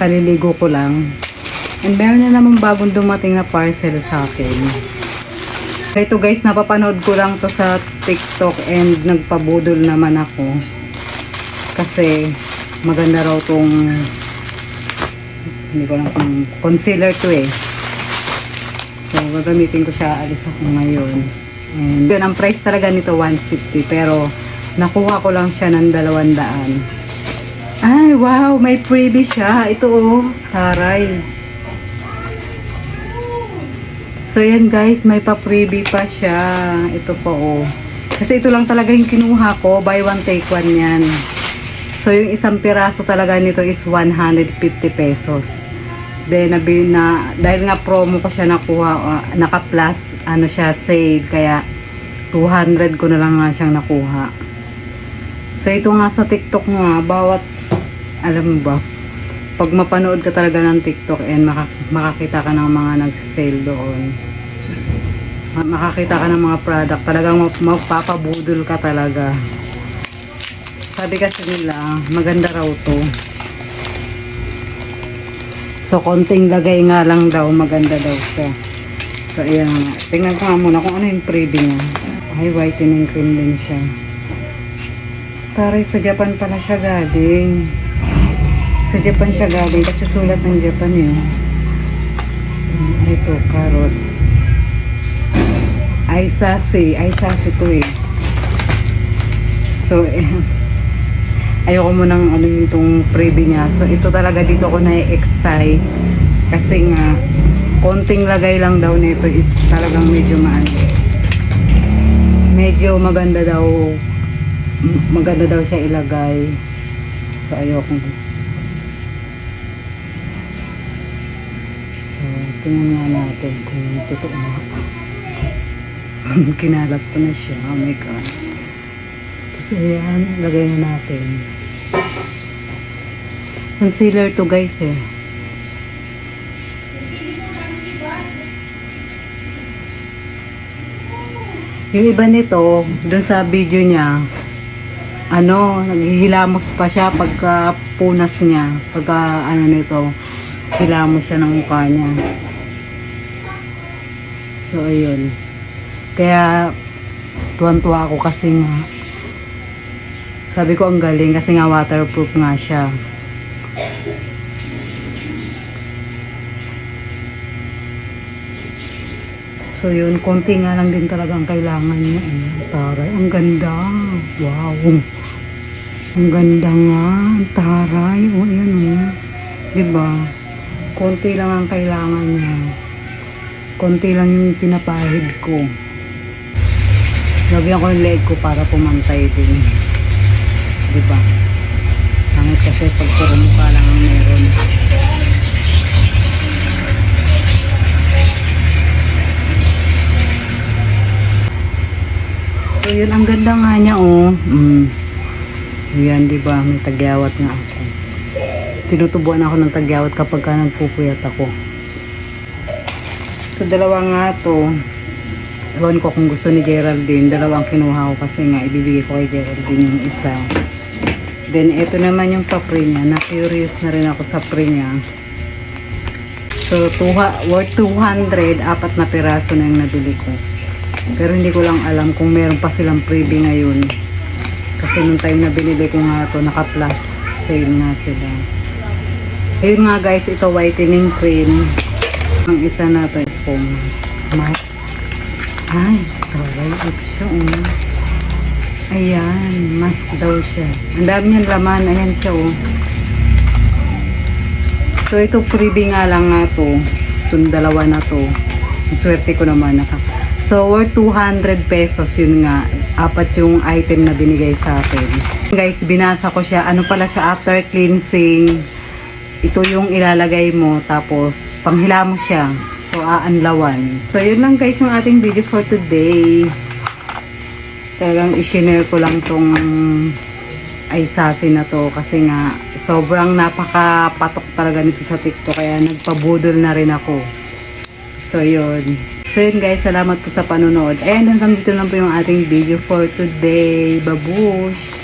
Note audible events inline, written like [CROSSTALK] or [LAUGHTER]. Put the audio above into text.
kaliligo ko lang. And meron na naman bagong dumating na parcel sa akin. Ito guys, napapanood ko lang to sa TikTok and nagpabudol naman ako. Kasi maganda raw tong hindi ko lang kung concealer to eh. So, gagamitin ko siya. Alis ako ngayon. And yun, ang price talaga nito 150 pero nakuha ko lang siya ng 200. Ay, wow! May freebie siya. Ito oh, taray. So, yan guys, may pa-freebie pa siya. Ito po oh. Kasi ito lang talaga yung kinuha ko. Buy one, take one yan. So, yung isang piraso talaga nito is 150 pesos. Then, nabi na, dahil nga promo ko siya nakuha, uh, naka-plus, ano siya, sale. Kaya, 200 ko na lang nga siyang nakuha. So, ito nga sa TikTok nga, bawat, alam mo ba, pag mapanood ka talaga ng TikTok and maka- makakita ka ng mga nagsisale doon, ma- makakita ka ng mga product, talagang map- magpapabudol ka talaga. Sabi kasi nila, maganda raw to. So, konting lagay nga lang daw, maganda daw siya. So, ayan. Tingnan ko nga muna kung ano yung freebie niya. Ay, whitening cream din siya. Taray, sa Japan pala siya galing. Sa Japan siya galing kasi sulat ng Japan yun. Ito, carrots. Aisase. Aisase to eh. So, eh, [LAUGHS] ayoko mo nang ano yung tong freebie niya. So, ito talaga dito ako na-excite. Kasi nga, konting lagay lang daw nito is talagang medyo maano. Medyo maganda daw. Maganda daw siya ilagay. So, ayoko. So, tingnan nga natin kung totoo na. [LAUGHS] Kinalat ko na siya. Oh my God. Tapos ayan, lagay na natin. Concealer to guys eh. Yung iba nito, dun sa video niya, ano, naghihilamos pa siya pagka punas niya. Pagka ano nito, hilamos siya ng mukha niya. So, ayun. Kaya, tuwan-tuwa ako kasi nga, sabi ko ang galing kasi nga waterproof nga siya. So yun, konti nga lang din talagang kailangan niya. Eh. Taray, ang ganda. Wow. Ang ganda nga. Taray. O, yan o. Diba? Konti lang ang kailangan niya. Konti lang yung pinapahid ko. Lagyan ko yung leg ko para pumantay din. Diba? Pangit kasi pag puro mukha lang ang meron. So yun, ang ganda nga niya oh. Mm. Yan, di ba? May tagyawat nga ako. Tinutubuan ako ng tagyawat kapag ka nagpupuyat ako. So dalawa nga to. Ewan ko kung gusto ni Geraldine. Dalawang kinuha ko kasi nga ibibigay ko kay Geraldine yung isa. Then ito naman yung papri niya. Na-curious na rin ako sa pre niya. So, tuha, worth 200, apat na piraso na yung nabili ko. Pero hindi ko lang alam kung meron pa silang freebie ngayon. Kasi nung time na binili ko nga to naka-plus sale nga sila. Ayun nga guys, ito whitening cream. Ang isa na to ito, mask. Mask. Ay, taray, ito siya oh. Ayan, mask daw siya. Ang dami niyan laman, ayan siya oh. So ito freebie nga lang nga to. Itong dalawa na to. Ang Swerte ko naman naka. So worth 200 pesos yun nga. Apat yung item na binigay sa akin. Guys, binasa ko siya. Ano pala siya after cleansing. Ito yung ilalagay mo tapos panghila mo siya. So aanlawan. So yun lang guys yung ating video for today. Talagang i-share ko lang tong ay sasi na to kasi nga sobrang napakapatok talaga nito sa TikTok kaya nagpabudol na rin ako. So yun. So yun guys, salamat po sa panonood. And hanggang dito lang po yung ating video for today. Babush!